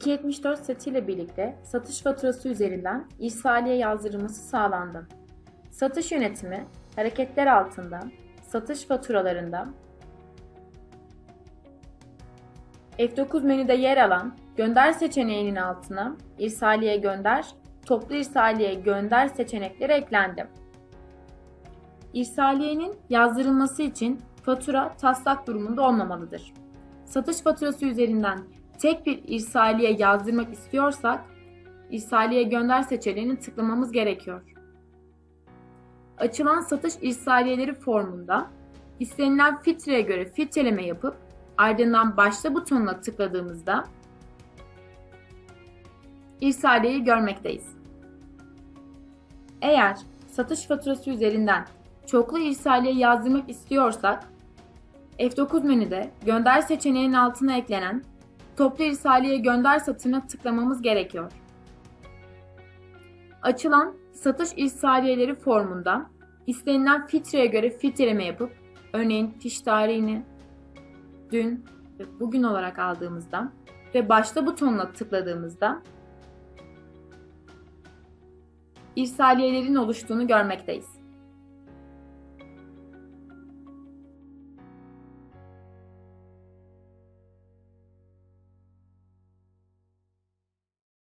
274 setiyle birlikte satış faturası üzerinden irsaliye yazdırılması sağlandı. Satış yönetimi hareketler altında satış faturalarında F9 menüde yer alan gönder seçeneğinin altına irsaliye gönder, toplu irsaliye gönder seçenekleri eklendi. İrsaliyenin yazdırılması için fatura taslak durumunda olmamalıdır. Satış faturası üzerinden tek bir irsaliye yazdırmak istiyorsak, irsaliye gönder seçeneğini tıklamamız gerekiyor. Açılan satış irsaliyeleri formunda istenilen filtreye göre filtreleme yapıp ardından başla butonuna tıkladığımızda irsaliyeyi görmekteyiz. Eğer satış faturası üzerinden çoklu irsaliye yazdırmak istiyorsak F9 menüde gönder seçeneğinin altına eklenen toplu irsaliye gönder satırına tıklamamız gerekiyor. Açılan satış irsaliyeleri formunda istenilen filtreye göre filtreleme yapıp örneğin fiş tarihini dün ve bugün olarak aldığımızda ve başla butonuna tıkladığımızda irsaliyelerin oluştuğunu görmekteyiz.